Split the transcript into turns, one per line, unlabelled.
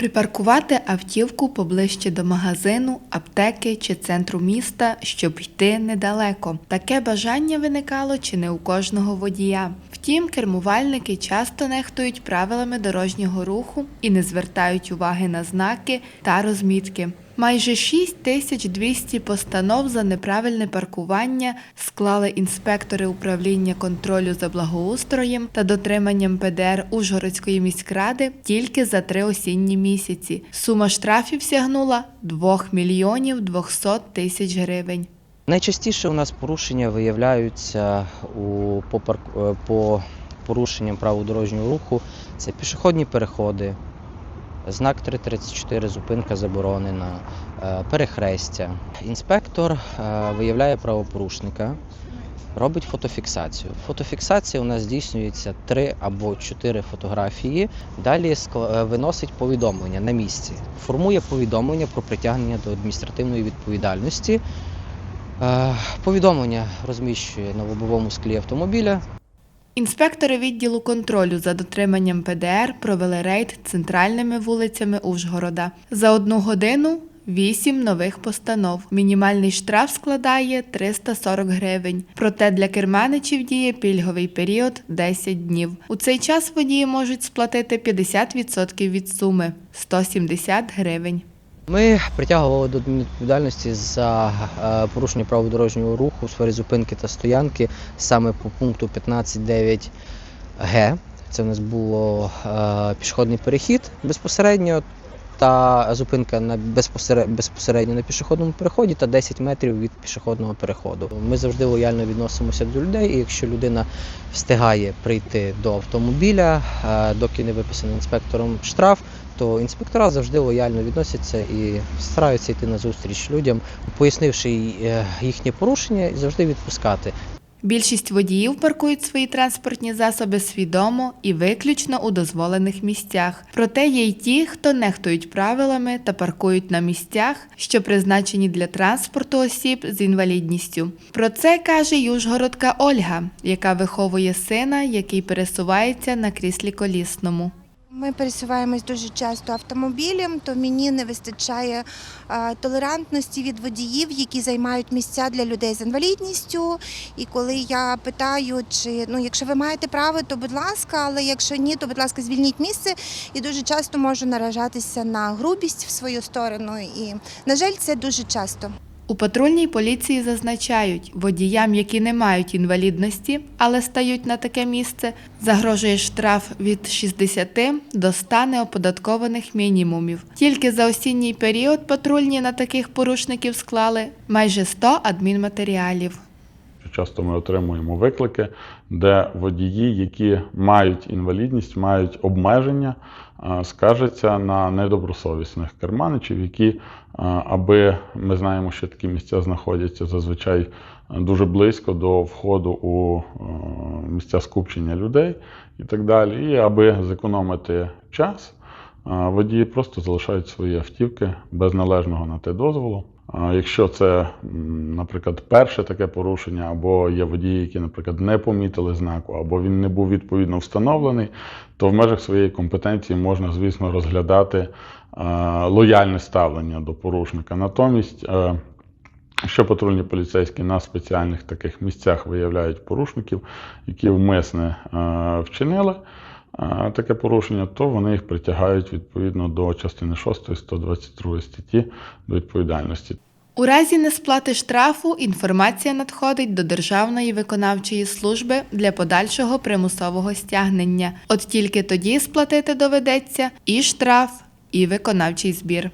Припаркувати автівку поближче до магазину, аптеки чи центру міста, щоб йти недалеко. Таке бажання виникало чи не у кожного водія. Втім, кермувальники часто нехтують правилами дорожнього руху і не звертають уваги на знаки та розмітки. Майже 6200 постанов за неправильне паркування склали інспектори управління контролю за благоустроєм та дотриманням ПДР Ужгородської міськради тільки за три осінні місяці. Сума штрафів сягнула 2 мільйонів 200 тисяч гривень.
Найчастіше у нас порушення виявляються у, по, е, по порушенням правил дорожнього руху. Це пішохідні переходи, знак 334, зупинка заборонена, е, перехрестя. Інспектор е, виявляє правопорушника, робить фотофіксацію. Фотофіксація у нас здійснюється 3 або 4 фотографії. Далі виносить повідомлення на місці. Формує повідомлення про притягнення до адміністративної відповідальності. Е, Повідомлення розміщує на лобовому склі автомобіля.
Інспектори відділу контролю за дотриманням ПДР провели рейд центральними вулицями Ужгорода. За одну годину вісім нових постанов. Мінімальний штраф складає 340 гривень. Проте для керманичів діє пільговий період 10 днів. У цей час водії можуть сплатити 50% від суми 170 гривень.
Ми притягували до адмінвідповідальності за е, порушення правил дорожнього руху у сфері зупинки та стоянки саме по пункту 15.9 Г. Це у нас було е, пішохідний перехід безпосередньо та зупинка на безпосере- безпосередньо на пішохідному переході та 10 метрів від пішохідного переходу. Ми завжди лояльно відносимося до людей, і якщо людина встигає прийти до автомобіля, е, доки не виписаний інспектором штраф, то інспектора завжди лояльно відносяться і стараються йти на зустріч людям, пояснивши е, їхнє порушення і завжди відпускати.
Більшість водіїв паркують свої транспортні засоби свідомо і виключно у дозволених місцях. Проте є й ті, хто нехтують правилами та паркують на місцях, що призначені для транспорту осіб з інвалідністю. Про це каже южгородка Ольга, яка виховує сина, який пересувається на кріслі колісному.
Ми пересуваємось дуже часто автомобілем, то мені не вистачає е, толерантності від водіїв, які займають місця для людей з інвалідністю. І коли я питаю, чи ну, якщо ви маєте право, то будь ласка, але якщо ні, то будь ласка, звільніть місце. І дуже часто можу наражатися на грубість в свою сторону. І на жаль, це дуже часто.
У патрульній поліції зазначають, водіям, які не мають інвалідності, але стають на таке місце, загрожує штраф від 60 до 100 неоподаткованих мінімумів. Тільки за осінній період патрульні на таких порушників склали майже 100 адмінматеріалів.
Часто ми отримуємо виклики, де водії, які мають інвалідність, мають обмеження, скаржаться на недобросовісних керманичів, які, аби ми знаємо, що такі місця знаходяться зазвичай дуже близько до входу у місця скупчення людей і так далі. І аби зекономити час, водії просто залишають свої автівки без належного на те дозволу. Якщо це, наприклад, перше таке порушення, або є водії, які, наприклад, не помітили знаку, або він не був відповідно встановлений, то в межах своєї компетенції можна, звісно, розглядати е, лояльне ставлення до порушника. Натомість, е, Якщо патрульні поліцейські на спеціальних таких місцях виявляють порушників, які вмисне е, вчинили таке порушення, то вони їх притягають відповідно до частини 6 122 статті до відповідальності.
У разі несплати штрафу інформація надходить до Державної виконавчої служби для подальшого примусового стягнення. От тільки тоді сплатити доведеться і штраф, і виконавчий збір.